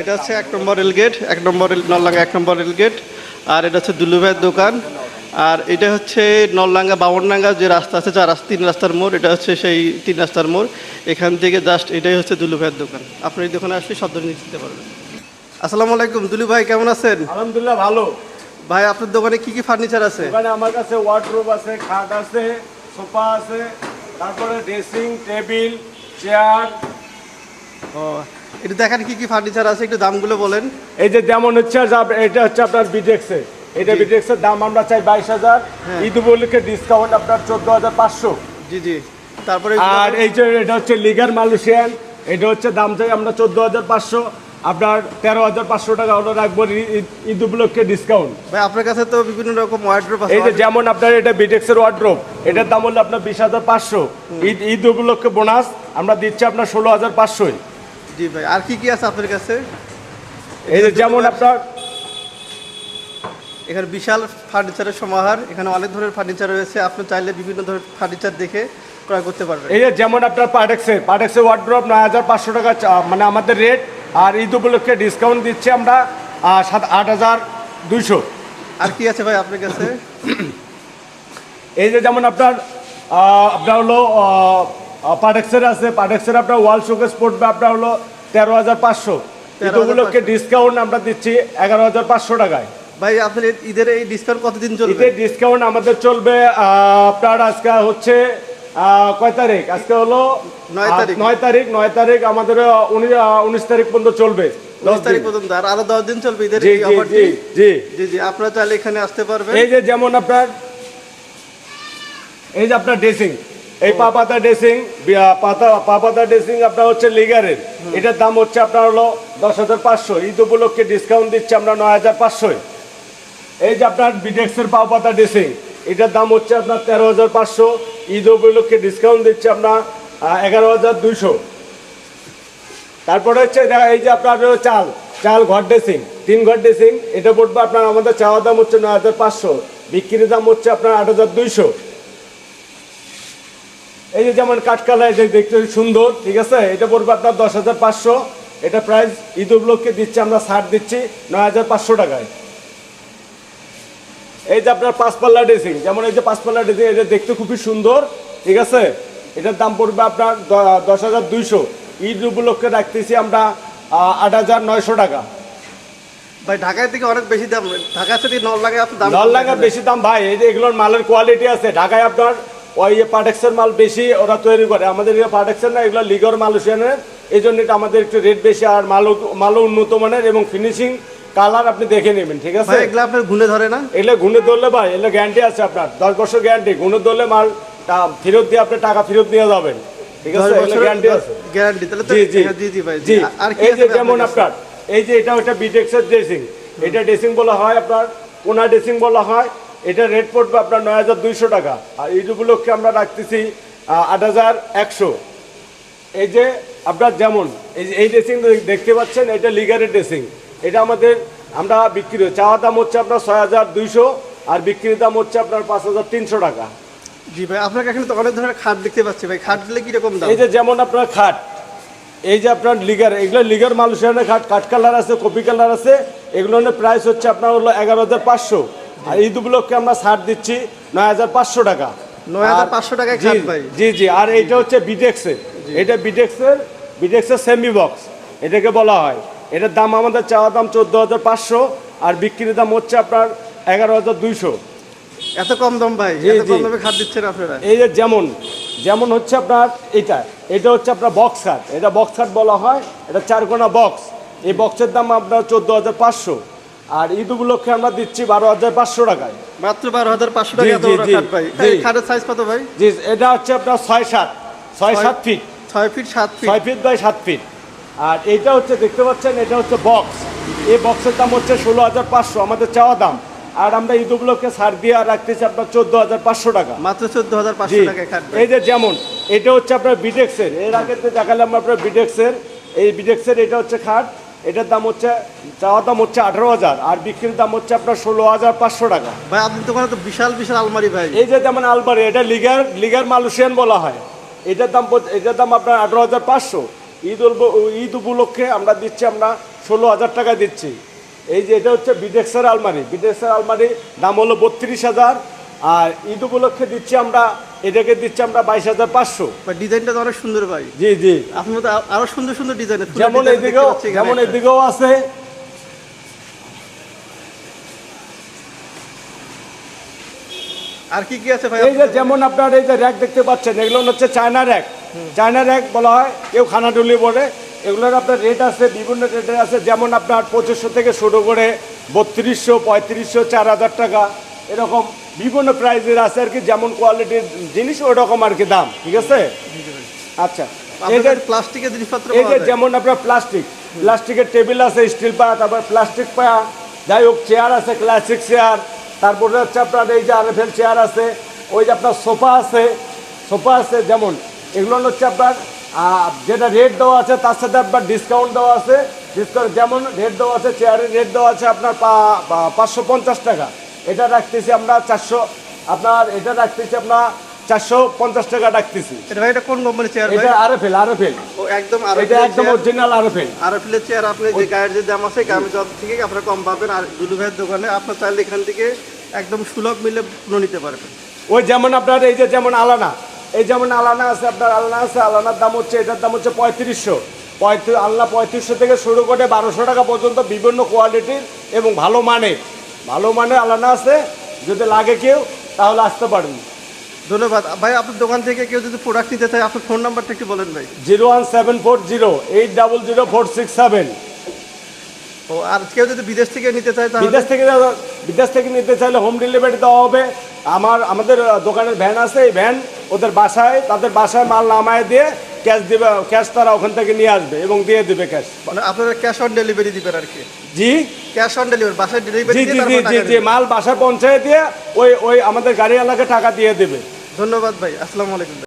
এটা হচ্ছে এক নম্বর রেলগেট এক নম্বর রেল নললাঙ্গা এক নম্বর রেলগেট আর এটা হচ্ছে দুলু ভাইয়ের দোকান। আর এটা হচ্ছে নললাঙ্গা বামনডাঙ্গা যে রাস্তা আছে চার রাস্তা তিন রাস্তার মোড় এটা হচ্ছে সেই তিন রাস্তার মোড়। এখান থেকে জাস্ট এটাই হচ্ছে দুলু ভাইয়ের দোকান। আপনি এই দোকানে আসলে সব ধরনের নিতে পারবেন। আসসালামু আলাইকুম দুলু ভাই কেমন আছেন? আলহামদুলিল্লাহ ভালো। ভাই আপনার দোকানে কি কি ফার্নিচার আছে? ওখানে আমার কাছে ওয়ার্ডরোব আছে খাট আছে সোফা আছে তারপরে ড্রেসিং টেবিল চেয়ার ও এটা দেখেন কি কি ফার্নিচার আছে একটু দামগুলো বলেন। এই যে যেমন হচ্ছে এটা হচ্ছে আপনার বিটেক্সের এটা জি। দাম আমরা চাই বাইশ হাজার। হ্যাঁ। ঈদ উপলক্ষে ডিসকাউন্ট আপনার চোদ্দ হাজার পাঁচশো। জি জি। তারপরে আর এই যে এটা হচ্ছে লিগার মালয়েশিয়ান এটা হচ্ছে দাম চাই আমরা চোদ্দ হাজার পাঁচশো। আপনার তেরো হাজার পাঁচশো টাকা হলো রাখব ঈদ উপলক্ষে ডিসকাউন্ট ভাই আপনার কাছে তো বিভিন্ন রকম ওয়ার্ড্রোপ আছে। এই যে যেমন আপনার এটা বিটেক্সের ওয়ার্ড্রোপ এটার দাম হলো আপনার বিশ হাজার পাঁচশো। ঈদ ঈদ উপলক্ষে বোনাস আমরা দিচ্ছি আপনার ষোলো হাজার পাঁচশোই। জি ভাই। আর কি কি আছে আপনার কাছে? এই যে যেমন আপনার এখানে বিশাল ফার্নিচারের সমাহার। এখানে অনেক ধরনের ফার্নিচার রয়েছে। আপনি চাইলে বিভিন্ন ধরনের ফার্নিচার দেখে ক্রয় করতে পারবেন। এই যে যেমন আপনার পাটেক্সের পাটেক্সের ওয়ার্ড্রোপ নয় হাজার পাঁচশো টাকা মানে আমাদের রেট আর ঈদ উপলক্ষে ডিসকাউন্ট দিচ্ছি আমরা সাত আট হাজার দুইশো। আর কি আছে ভাই আপনার কাছে? এই যে যেমন আপনার আপনার হলো পাটেক্সের আছে। পাটেক্সের আপনার ওয়াল শোকেস পড়বে আপনার হলো তেরো হাজার পাঁচশো। ঈদ 13,500 উপলক্ষে ডিসকাউন্ট আমরা দিচ্ছি এগারো হাজার পাঁচশো টাকায়। ভাই আপনার ঈদের এই ডিসকাউন্ট কতদিন চলবে? ঈদের ডিসকাউন্ট আমাদের চলবে আপনার আজকে হচ্ছে কয় তারিখ? আজকে হলো নয় তারিখ। নয় তারিখ নয় তারিখ আমাদের উনিশ তারিখ পর্যন্ত চলবে। দশ দশ তারিখ পর্যন্ত। আর আরও দশ দিন চলবে ঈদের জি জি জি জি। জি জি। আপনারা চাইলে এখানে আসতে পারবেন। এই যে যেমন আপনার এই যে আপনার ড্রেসিং এই পা পাতা ড্রেসিং পাতা পা পাতা ড্রেসিং আপনার হচ্ছে লিগারের। এটার দাম হচ্ছে আপনার হলো দশ হাজার পাঁচশো। ঈদ উপলক্ষে ডিসকাউন্ট দিচ্ছি আমরা নয় হাজার পাঁচশোয়। এই যে আপনার বিডেক্সের পা পাতা ড্রেসিং এটার দাম হচ্ছে আপনার তেরো হাজার পাঁচশো। ঈদ উপলক্ষে ডিসকাউন্ট দিচ্ছি আমরা এগারো হাজার দুইশো। তারপরে হচ্ছে এই যে আপনার চাল চাল ঘর ড্রেসিং তিন ঘর ড্রেসিং এটা পড়বে আপনার আমাদের চাওয়া দাম হচ্ছে নয় হাজার পাঁচশো। বিক্রির দাম হচ্ছে আপনার আট হাজার দুইশো। এই যে যেমন কাঠকালা এই যে দেখতে সুন্দর ঠিক আছে? এটা পড়বে আপনার দশ হাজার পাঁচশো। এটা প্রাইস ঈদ উপলক্ষে দিচ্ছি আমরা ছাড় দিচ্ছি নয় হাজার পাঁচশো টাকায়। এই যে আপনার পাঁচপাল্লা ড্রেসিং যেমন এই যে পাঁচপাল্লা ড্রেসিং এটা দেখতে খুবই সুন্দর ঠিক আছে? এটার দাম পড়বে আপনার দশ হাজার দুইশো। ঈদ উপলক্ষে রাখতেছি আমরা আট হাজার নয়শো টাকা। ভাই ঢাকায় থেকে অনেক বেশি দাম ঢাকা থেকে নল লাগে দাম নল লাগা বেশি দাম ভাই এই যে এগুলোর মালের কোয়ালিটি আছে। ঢাকায় আপনার ওই পাটেক্সের মাল বেশি ওরা তৈরি করে। আমাদের এগুলো পাটেক্সের না এগুলো লিগর মালয়েশিয়ানের এই জন্য এটা আমাদের একটু রেট বেশি আর মালও মালও উন্নত মানের এবং ফিনিশিং কালার আপনি দেখে নেবেন ঠিক আছে? এগুলো আপনার গুনে ধরে না? এগুলো গুণে ধরলে ভাই এগুলো গ্যারান্টি আছে আপনার। দশ বছর গ্যারান্টি গুণে ধরলে মাল ফেরত দিয়ে আপনি টাকা ফেরত নিয়ে যাবেন। ঠিক আছে? গ্যারান্টি আছে। গ্যারান্টি তাহলে জি জি। জি জি ভাই জি। আর এই যে যেমন আপনার আপনার এই যে এটা ওটা বিটেক্সের ড্রেসিং এটা ড্রেসিং বলা হয় আপনার কোনা ড্রেসিং বলা হয়। এটা রেট পড়বে আপনার নয় হাজার দুইশো টাকা। আর এই উপলক্ষে আমরা রাখতেছি আট হাজার একশো। এই যে আপনার যেমন এই যে এই ড্রেসিং দেখতে পাচ্ছেন এটা লিগারের ড্রেসিং এটা আমাদের আমরা বিক্রি চাওয়া দাম হচ্ছে আপনার ছয় হাজার দুইশো আর বিক্রির দাম হচ্ছে আপনার পাঁচ হাজার তিনশো টাকা। জি ভাই আপনার এখানে তো অনেক ধরনের খাট দেখতে পাচ্ছি ভাই। খাট দিলে কীরকম দাম? এই যে যেমন আপনার খাট এই যে আপনার লিগার এগুলো লিগার মালুসিয়ানের খাট। কাঠ কালার আছে কপি কালার আছে। এগুলোর প্রাইস হচ্ছে আপনার হলো এগারো হাজার পাঁচশো। আর ঈদ উপলক্ষে আমরা ছাড় দিচ্ছি নয় হাজার পাঁচশো টাকা। 9,500 টাকায় জি, খাট ভাই। জি জি আর এইটা হচ্ছে বিটেক্সের এটা বিটেক্সের বিটেক্সের সেমি বক্স এটাকে বলা হয়। এটার দাম আমাদের চাওয়া দাম চোদ্দ হাজার পাঁচশো আর বিক্রির দাম হচ্ছে আপনার এগারো হাজার দুইশো। এত কম দাম ভাই কম। দামে খাট দিচ্ছেন আপনারা। এই যে যেমন যেমন হচ্ছে আপনার এটা এটা হচ্ছে আপনার বক্স খাট এটা বক্স খাট বলা হয় এটা চারকোনা বক্স এই বক্সের দাম আপনার চোদ্দ হাজার পাঁচশো। আর ঈদ উপলক্ষে আমরা দিচ্ছি বারো হাজার পাঁচশো টাকায়। মাত্র বারো হাজার পাঁচশো টাকা সাইজ কত ভাই? জি এটা হচ্ছে আপনার ছয় সাত ছয় সাত ফিট ছয় ফিট সাত ফিট ছয় ফিট বাই সাত ফিট আর এইটা হচ্ছে দেখতে পাচ্ছেন এটা হচ্ছে বক্স এই বক্সের দাম হচ্ছে ষোলো হাজার পাঁচশো আমাদের চাওয়া দাম। আর আমরা ঈদ উপলক্ষে ছাড় দিয়ে রাখতেছি আপনার চোদ্দ হাজার পাঁচশো টাকা। মাত্র চোদ্দ হাজার পাঁচশো ভাই। এই যে যেমন এটা হচ্ছে আপনার বিটেক্সের এর। আগে তো দেখালাম আপনার বিটেক্সের এই বিটেক্সের এটা হচ্ছে খাট। এটার দাম হচ্ছে চাওয়া দাম হচ্ছে আঠারো হাজার আর বিক্রির দাম হচ্ছে আপনার ষোলো হাজার পাঁচশো টাকা। ভাই আপনার দোকানে তো বিশাল বিশাল আলমারি ভাই। এই যে যেমন আলমারি এটা লিগার লিগার মালয়েশিয়ান বলা হয়। এটার দাম এটার দাম আপনার আঠারো হাজার পাঁচশো। ঈদ উল- ঈদ উপলক্ষে আমরা দিচ্ছি আমরা ষোলো হাজার টাকা দিচ্ছি। এই যে এটা হচ্ছে বিদেশের আলমারি। বিদেশের আলমারি দাম হলো বত্রিশ হাজার আর ঈদ উপলক্ষে দিচ্ছি আমরা এটাকে দিচ্ছি আমরা বাইশ হাজার পাঁচশো। ডিজাইনটা তো অনেক সুন্দর ভাই। জি জি। আপনার আ- আরও সুন্দর সুন্দর ডিজাইন যেমন এদিকেও যেমন এদিকেও আছে। আর কি কি আছে ভাই এই যে যেমন আপনার এই যে র্যাক দেখতে পাচ্ছেন এগুলো হচ্ছে চায়না র্যাক চায়না র্যাক বলা হয় কেউ খানাডুলি বলে। এগুলোর আপনার রেট আছে বিভিন্ন রেটের আছে। যেমন আপনার পঁচিশশো থেকে শুরু করে বত্রিশশো পঁয়ত্রিশশো চার হাজার টাকা এরকম। বিভিন্ন প্রাইজের আছে আর কি যেমন কোয়ালিটির জিনিস ওরকম আর কি দাম ঠিক আছে? আচ্ছা যে প্লাস্টিকের জিনিসপত্র যায়। যেমন আপনার প্লাস্টিক প্লাস্টিকের টেবিল আছে স্টিল পা তারপর প্লাস্টিক পায়া যাই হোক চেয়ার আছে ক্লাসিক চেয়ার তারপরে হচ্ছে আপনার এই যে আরএফএল চেয়ার আছে ওই যে আপনার সোফা আছে সোফা আছে যেমন এগুলো হচ্ছে আপনার যেটা রেট দেওয়া আছে তার সাথে আপনার ডিসকাউন্ট দেওয়া আছে ডিসকাউন্ট যেমন রেট দেওয়া আছে চেয়ারের রেট দেওয়া আছে আপনার পা- পা- পাঁচশো পঞ্চাশ টাকা। এটা রাখতেছি আমরা চারশো আপনার এটা রাখতেছি আপনার চারশো পঞ্চাশ টাকা রাখতেছি। এটা ভাই এটা কোন কোম্পানির চেয়ার ভাই? এটা আরএফএল আরএফএল। ও একদম আর এটা একদম অরিজিনাল আরএফএল। চেয়ার আপনি যে গায়ের যে দাম আছে থেকে আপনারা কম পাবেন। আর দুলু ভাইয়ের দোকানে আপনার চাইলে এখান থেকে একদম সুলভ মিলে পুরো নিতে পারবেন। ওই যেমন আপনার এই যে যেমন আলানা এই যেমন আলানা আছে আপনার আলানা আছে আলানার দাম হচ্ছে এটার দাম হচ্ছে পঁয়ত্রিশশো। পঁয়ত্রিশ আলনা পঁয়ত্রিশশো থেকে শুরু করে বারোশো টাকা পর্যন্ত বিভিন্ন কোয়ালিটির এবং ভালো মানের। ভালো মানের আলানা আছে যদি লাগে কেউ তাহলে আসতে পারেন। ধন্যবাদ। ভাই আপনার দোকান থেকে কেউ যদি প্রোডাক্ট নিতে চায় আপনার ফোন নাম্বারটা একটু বলেন ভাই। Zero one seven four zero eight double zero four six seven. ও আর কেউ যদি বিদেশ থেকে নিতে চায় তাহলে বিদেশ থেকে বিদেশ থেকে নিতে চাইলে হোম ডেলিভারি দেওয়া হবে। আমার আমাদের দোকানের ভ্যান আছে এই ভ্যান ওদের বাসায় তাদের বাসায় মাল নামায় দিয়ে ক্যাশ দিবে ক্যাশ তারা ওখান থেকে নিয়ে আসবে এবং দিয়ে দেবে ক্যাশ মানে আপনারা ক্যাশ অন ডেলিভারি দিবেন আর কি? জি। ক্যাশ অন ডেলিভারি বাসায় ডেলিভারি জি জি জি জি। মাল বাসায় পৌঁছে দিয়ে ওই ওই আমাদের গাড়িওয়ালাকে টাকা দিয়ে দেবে। ধন্যবাদ ভাই আসসালামু আলাইকুম।